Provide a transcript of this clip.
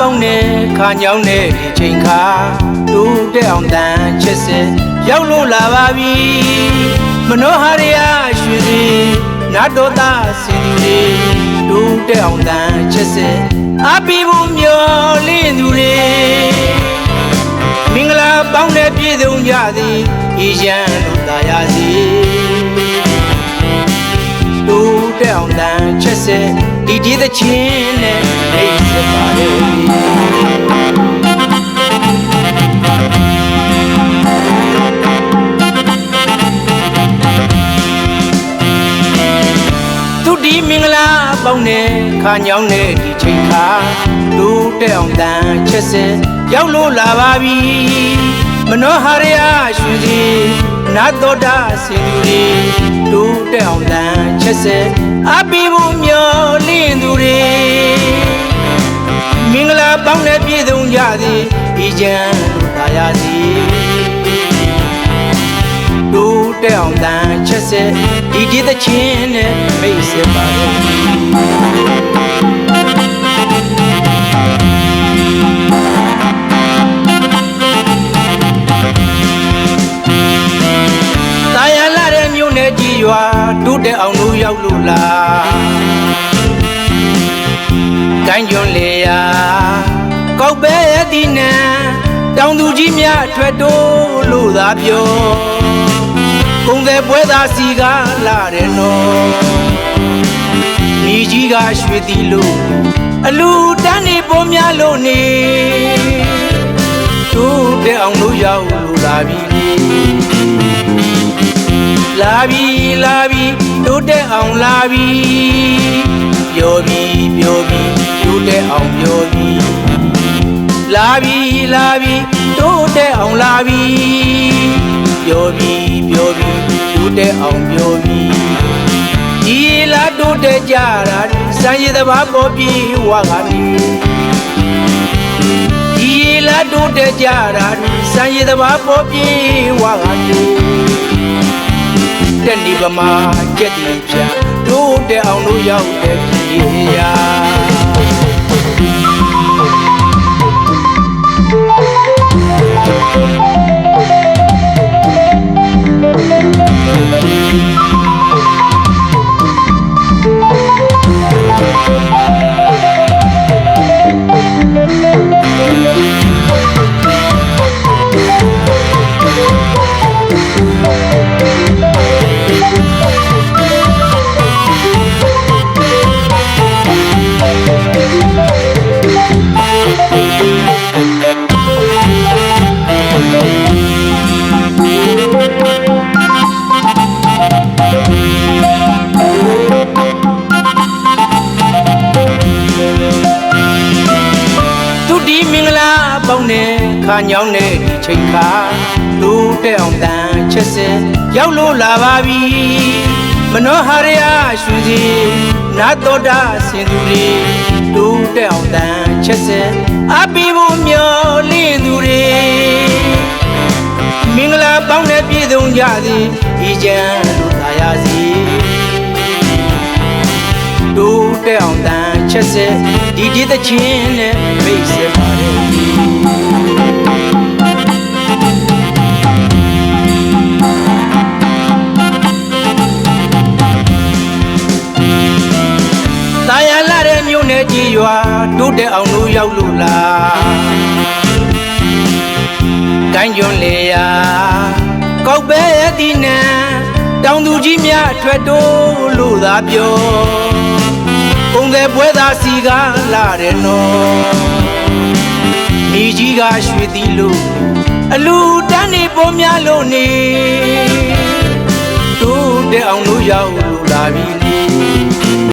ပေါင်းနဲ့ခါညောင်းတဲ့ဒီချိန်ခါတူတဲ့အောင်တန်ချစ်စစ်ရောက်လို့လာပါပြီမနောဟာရယရွှေစီနာတော်သားစင်သူတွေတူတဲ့အောင်တန်ချစ်စစ်အပိဘူးမျောလင်းသူတွေမင်္ဂလာပေါင်းနဲ့ပြည့်စုံကြသည်ဤရန်တို့သာယာစီတူတဲ့အောင်တန်ချက်စဲ ဒီဒီသချင်းနဲ့အိတ်စပါလေသူဒီမင်္ဂလာပေါင်းနဲ့ခါညောင်းတဲ့ဒီချိန်ခါတူတဲ့အောင်တန်ချက်စဲရောက်လို့လာပါပြီမနောဟာရယရွှေစီနာတော်တာစင်သူတွေတူတဲ့အောင်တန်ချက်စဲအပိဘူးမျောလ င်းသူတွေမင်္ဂလာပေါင်းနဲ့ပြည့်စုံကြသည်ဒီချမ်းတို့သာယာစီတူတဲ့အောင်တန်ချက်စဲဒီဒီသချင်းနဲ့မိတ်ဆက်ပါလေတာယာလာတဲ့မြို့နယ်ကြီးရွာတူတဲ့အောင်လို့ရောက်လို့လား ကိုင်းကျွန်းလေယာကောက်ပဲဒီနံတောင်သူကြီးများအထွက်တိုးလို့သာပြောကုံတဲ့ပွဲသားစီကလာတယ်နော်မိကြီးကရွှေတီလို့အလူတန်းနေပေါ်များလို့နေတိုးတဲ့အောင်လို့ရောက်လို့လာပြီလေလာပြီလာပြီတိုးတက်အောင်လာပြီပြော ပြီလာပြီတိုးတက်အောင်လာပြီပြောပြီပြောပြီတိုးတက်အောင်ပြောပြီဒီလာတိုးတက်ကြတာစံရည်သဘာပေါ်ပြီဝါကနေဒီလာတိုးတက်ကြတာစံရည်သဘာပေါ်ပြီဝါကနေတက်ဒီပမာကြက်တီဖြာတို့တဲ့အောင်လို့ရောက်တဲ့ကြီးရာ ခါညောင်းတဲ့ဒီချိန်ခါလူတဲ့အောင်တန်ချက်စဲရောက်လို့လာပါပြီမနောဟာရယရွှေစီနာတော်တာစင်သူတွေလူတဲ့အောင်တန်ချက်စဲအပိဘူးမျောလင်းသူတွေမင်္ဂလာပေါင်းနဲ့ပြည့်စုံကြသည်ဒီချမ်းတို့သာယာစီတိုးတဲ့အောင်တန်ချက်စဲဒီဒီသချင်းနဲ့မိတ်ဆက်ပါလေ ကြီးရွာတိုးတဲ့အောင်လို့ရောက်လို့လားကိုင်းကျွန်းလေယာကောက်ပဲဒီနံတောင်သူကြီးများအထွက်တိုးလို့သာပြောကုံတဲ့ပွဲသားစီကလာတယ်နော်မိကြီးကရွှေတီလို့အလူတန်းနေပေါ်များလို့နေတိုးတဲ့အောင်လို့ရောက်လို့လာပြီလေ